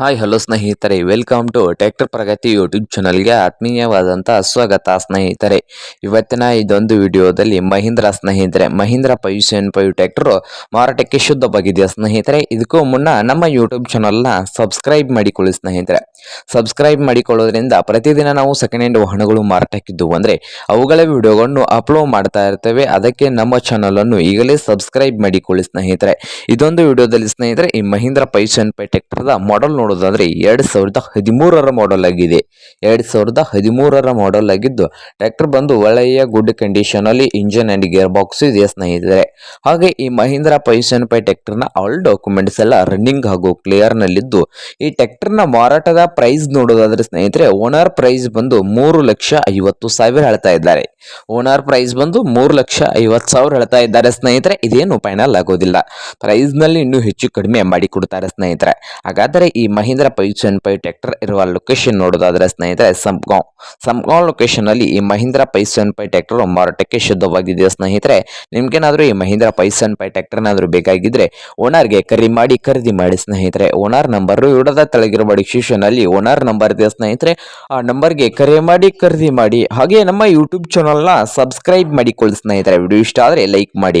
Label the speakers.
Speaker 1: Hi hello ಸ್ನೇಹಿತರೆ. Welcome to tractor Pragati YouTube ಚಾನಲ್ಗೆ ಆತ್ಮೀಯವಾದಂಥ ಸ್ವಾಗತ ಸ್ನೇಹಿತರೆ. ಇವತ್ತಿನ ಇದೊಂದು ವಿಡಿಯೋದಲ್ಲಿ ಮಹೀಂದ್ರ ಸ್ನೇಹಿತರೆ. Mahindra five seven five tractor ಮಾರಾಟಕ್ಕೆ ಶುದ್ಧವಾಗಿದೆ ಸ್ನೇಹಿತರೆ. ಇದಕ್ಕೂ ಮುನ್ನ ನಮ್ಮ ಯೂಟ್ಯೂಬ್ ಚಾನಲ್ನ ಸಬ್ಸ್ಕ್ರೈಬ್ ಮಾಡಿಕೊಳ್ಳಿ ಸ್ನೇಹಿತರೆ. ಸಬ್ಸ್ಕ್ರೈಬ್ ಮಾಡಿಕೊಳ್ಳೋದ್ರಿಂದ ಪ್ರತಿದಿನ ನಾವು ಸೆಕೆಂಡ್ ಹ್ಯಾಂಡ್ ವಾಹನಗಳು ಮಾರಾಟಕ್ಕಿದ್ದುವು ಅಂದರೆ ಅವುಗಳ ವಿಡಿಯೋಗಳನ್ನು ಅಪ್ಲೋಡ್ ಮಾಡ್ತಾ ಇರ್ತೇವೆ. ಅದಕ್ಕೆ ನಮ್ಮ ಚಾನಲನ್ನು ಈಗಲೇ ಸಬ್ಸ್ಕ್ರೈಬ್ ಮಾಡಿಕೊಳ್ಳಿ ಸ್ನೇಹಿತರೆ. ಇದೊಂದು ವಿಡಿಯೋದಲ್ಲಿ ಸ್ನೇಹಿತರೆ, ಈ ಮಹೀಂದ್ರ ಫೈವ್ ಪೈ ಫೈವ್ ಟ್ರ್ಯಾಕ್ಟರ್ದ ಮಾಡೆಲ್ ನೋಡೋದಾದ್ರೆ ಎರಡು ಸಾವಿರದ ಹದಿಮೂರರ ಮಾಡೆಲ್ ಆಗಿದೆ. ಎರಡು ಸಾವಿರದ ಹದಿಮೂರರ ಮಾಡೆಲ್ ಆಗಿದ್ದು ಟ್ರ್ಯಾಕ್ಟರ್ ಬಂದು ಒಳ್ಳೆಯ ಗುಡ್ ಕಂಡೀಷನ್ ಅಲ್ಲಿ ಇಂಜಿನ್ ಅಂಡ್ ಗೇರ್ ಬಾಕ್ಸ್ ಇದೆ ಸ್ನೇಹಿತರೆ. ಹಾಗೆ ಈ ಮಹೀಂದ್ರ ಪೈಸನ್ ಪೈ ನ ಆಲ್ ಡಾಕ್ಯುಮೆಂಟ್ಸ್ ಎಲ್ಲ ರನ್ನಿಂಗ್ ಹಾಗೂ ಕ್ಲಿಯರ್ ನಲ್ಲಿದ್ದು, ಈ ಟ್ರ್ಯಾಕ್ಟರ್ನ ಮಾರಾಟದ ಪ್ರೈಸ್ ನೋಡೋದಾದ್ರೆ ಸ್ನೇಹಿತರೆ ಓನರ್ ಪ್ರೈಸ್ ಬಂದು ಮೂರು ಲಕ್ಷ ಐವತ್ತು ಸಾವಿರ ಹೇಳ್ತಾ ಇದ್ದಾರೆ. ಓನರ್ ಪ್ರೈಸ್ ಬಂದು ಮೂರು ಲಕ್ಷ ಐವತ್ತು ಸಾವಿರ ಹೇಳ್ತಾ ಇದ್ದಾರೆ ಸ್ನೇಹಿತರೆ. ಇದೇನು ಫೈನಲ್ ಆಗೋದಿಲ್ಲ. ಪ್ರೈಸ್ನಲ್ಲಿ ಇನ್ನೂ ಹೆಚ್ಚು ಕಡಿಮೆ ಮಾಡಿ ಕೊಡ್ತಾರೆ ಸ್ನೇಹಿತರೆ. ಹಾಗಾದರೆ ಈ ಮಹೀಂದ್ರ ಸೆವೆನ್ ಫೈವ್ ಟ್ರ್ಯಾಕ್ಟರ್ ಇರುವ ಲೊಕೇಶನ್ ನೋಡೋದಾದ್ರೆ ಸ್ನೇಹಿತರೆ ಸಂಪ್ಗಾಂವ್ ಸಂಪ್ಗಾಂವ್ ಲೊಕೇಶನ್ ಅಲ್ಲಿ ಈ ಮಹೀಂದ್ರ ಸೆವೆನ್ ಫೈವ್ ಟ್ರ್ಯಾಕ್ಟರ್ ಮಾರಾಟಕ್ಕೆ ಶುದ್ಧವಾಗಿದೆ ಸ್ನೇಹಿತರೆ. ನಿಮ್ಗೇನಾದ್ರೂ ಈ ಮಹೀಂದ್ರ ಟ್ರ್ಯಾಕ್ಟರ್ ಏನಾದರೂ ಬೇಕಾಗಿದ್ರೆ ಓನರ್ಗೆ ಕರಿ ಮಾಡಿ, ಖರೀದಿ ಮಾಡಿ ಸ್ನೇಹಿತರೆ. ಓನರ್ ನಂಬರ್ ಇಡದ ತೆಳಗಿರುವ ಡಿಸ್ಕ್ರಿಪ್ಷನ್ ಅಲ್ಲಿ ಓನರ್ ನಂಬರ್ ಇದೆ ಸ್ನೇಹಿತರೆ. ಆ ನಂಬರ್ಗೆ ಕರೆ ಮಾಡಿ, ಖರೀದಿ ಮಾಡಿ, ಹಾಗೆ ನಮ್ಮ ಯೂಟ್ಯೂಬ್ ಚಾನಲ್ನ ಸಬ್ಸ್ಕ್ರೈಬ್ ಮಾಡಿಕೊಳ್ಳಿ ಸ್ನೇಹಿತರೆ. ವಿಡಿಯೋ ಇಷ್ಟ ಆದರೆ ಲೈಕ್ ಮಾಡಿ.